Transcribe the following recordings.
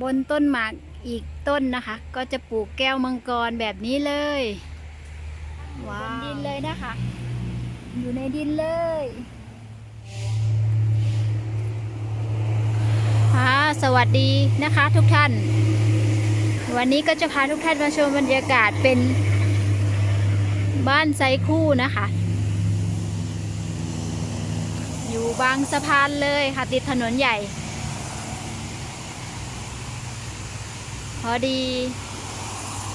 บนต้นหมากอีกต้นนะคะ ก็จะปลูกแก้วมังกรแบบนี้เลยว้าวดินเลยนะคะ อยู่ในดินเลยค่ะสวัสดีนะคะทุกท่าน วันนี้ก็จะพาทุกท่านมาชมบรรยากาศเป็นบ้านไซคู่นะคะ อยู่บางสะพานเลยค่ะติดถนนใหญ่ พอดี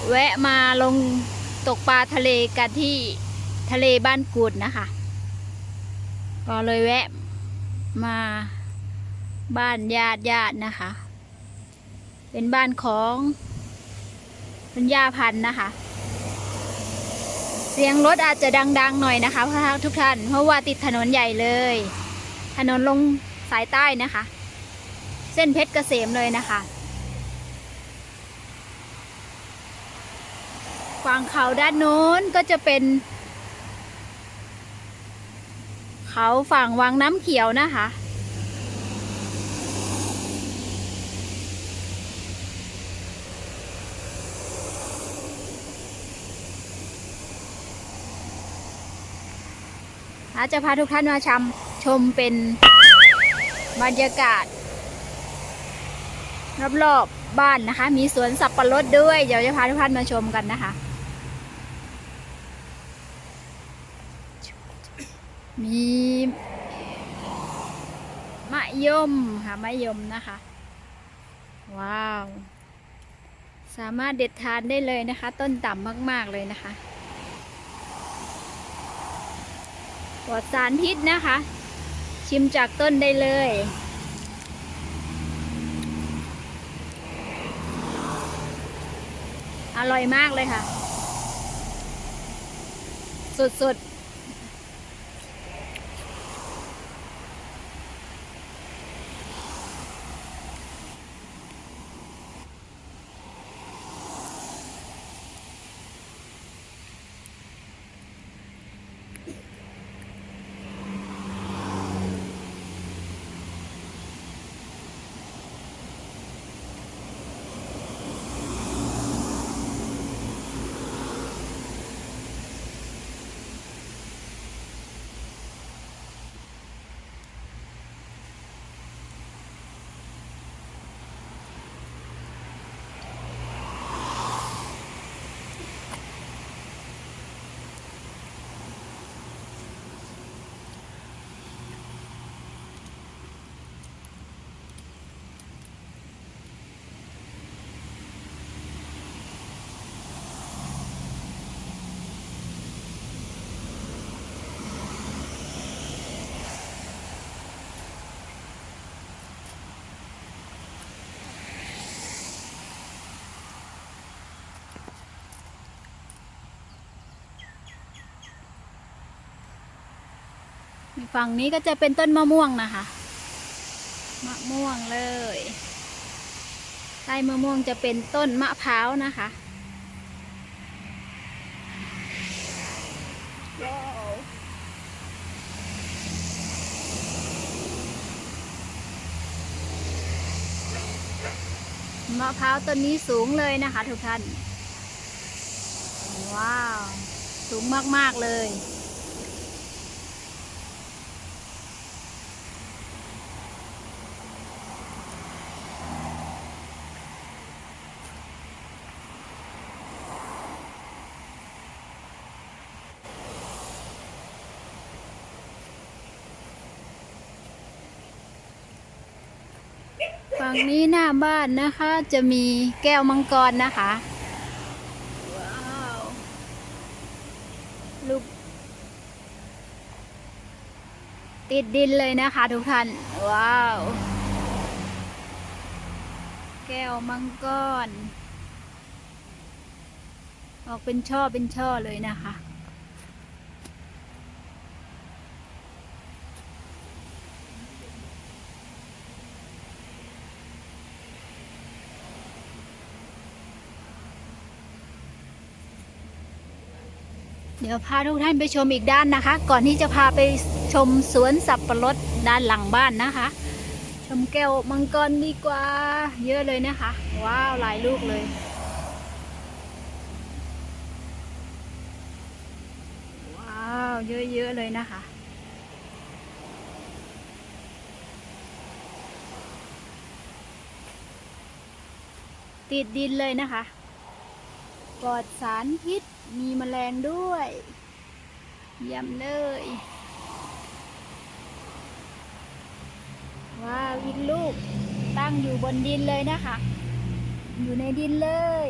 แวะมาลงตกปลาทะเลกันที่ทะเลบ้านกูดนะคะ ก็เลยแวะมาบ้านญาติญาตินะคะ เป็นบ้านของคุณย่าพันธ์นะคะ เสียงรถอาจจะดัง ๆ หน่อยนะคะทุกท่าน เพราะว่าติดถนนใหญ่เลย ถนนลงสายใต้นะคะ เส้นเพชรเกษมเลยนะคะ ฝั่งเขาด้านโน้นก็จะเป็น เขาฝั่งวังน้ำเขียวนะคะอาจะพาทุกท่านมาชมชมเป็นบรรยากาศรอบๆบบ้านนะคะ มีสวนสับปะรดด้วย เดี๋ยวจะพาทุกท่านมาชมกันนะคะ มีมะยมค่ะมะยมนะคะ ว้าว สามารถเด็ดทานได้เลยนะคะ ต้นต่ำมาก ๆ เลยนะคะปลอดสารพิษนะคะ ชิมจากต้นได้เลยอร่อยมากเลยค่ะ สดๆ ฝั่งนี้ก็จะเป็นต้นมะม่วงนะคะ มะม่วงเลยใต้มะม่วงจะเป็นต้นมะพร้าวนะคะว้าวมะพร้าวต้นนี้สูงเลยนะคะทุกท่าน ว้าว สูงมาก ๆ เลย ฝั่งนี้หน้าบ้านนะคะ จะมีแก้วมังกรนะคะว้าวลูกติดดินเลยนะคะทุกท่าน ว้าว แก้วมังกร ออกเป็นช่อเป็นช่อเลยนะคะ เดี๋ยวพาทุกท่านไปชมอีกด้านนะคะ ก่อนที่จะพาไปชมสวนสับปะรดด้านหลังบ้านนะคะชำแก้วมังกรดีกว่า เยอะเลยนะคะ ว้าวหลายลูกเลยว้าวเยอะๆเลยนะคะติดดินเลยนะคะ ปลอดสารพิษ มีแมลงด้วยเยี่ยมเลย ว้าวอีกลูกตั้งอยู่บนดินเลยนะคะ อยู่ในดินเลย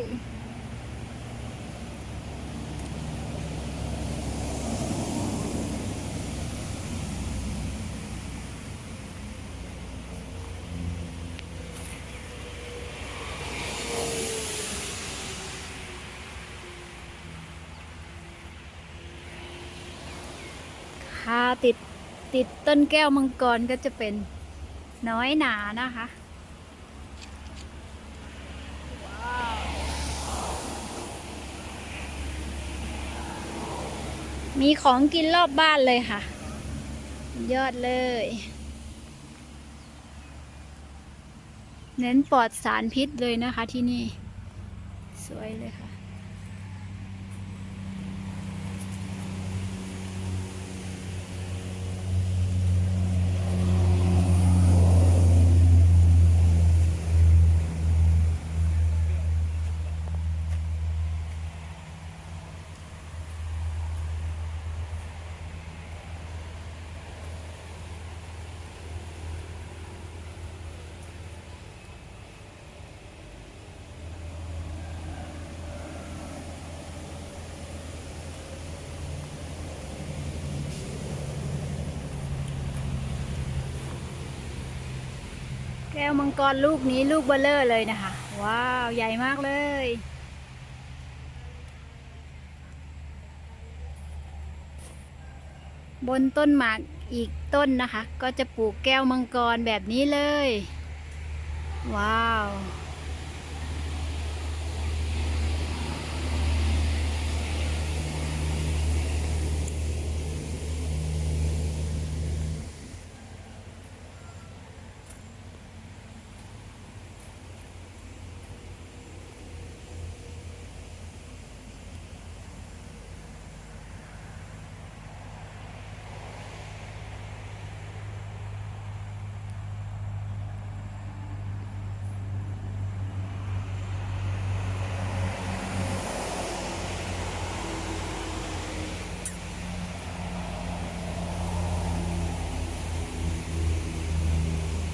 ติดติดต้นแก้วมังกรก็จะเป็นน้อยหนานะคะมีของกินรอบบ้านเลยค่ะ ยอดเลย เน้นปลอดสารพิษเลยนะคะที่นี่ สวยเลยค่ะ แก้วมังกรลูกนี้ลูกเบลเลอร์เลยนะคะ ว้าว ใหญ่มากเลย บนต้นหมากอีกต้นนะคะ ก็จะปลูกแก้วมังกรแบบนี้เลย ว้าว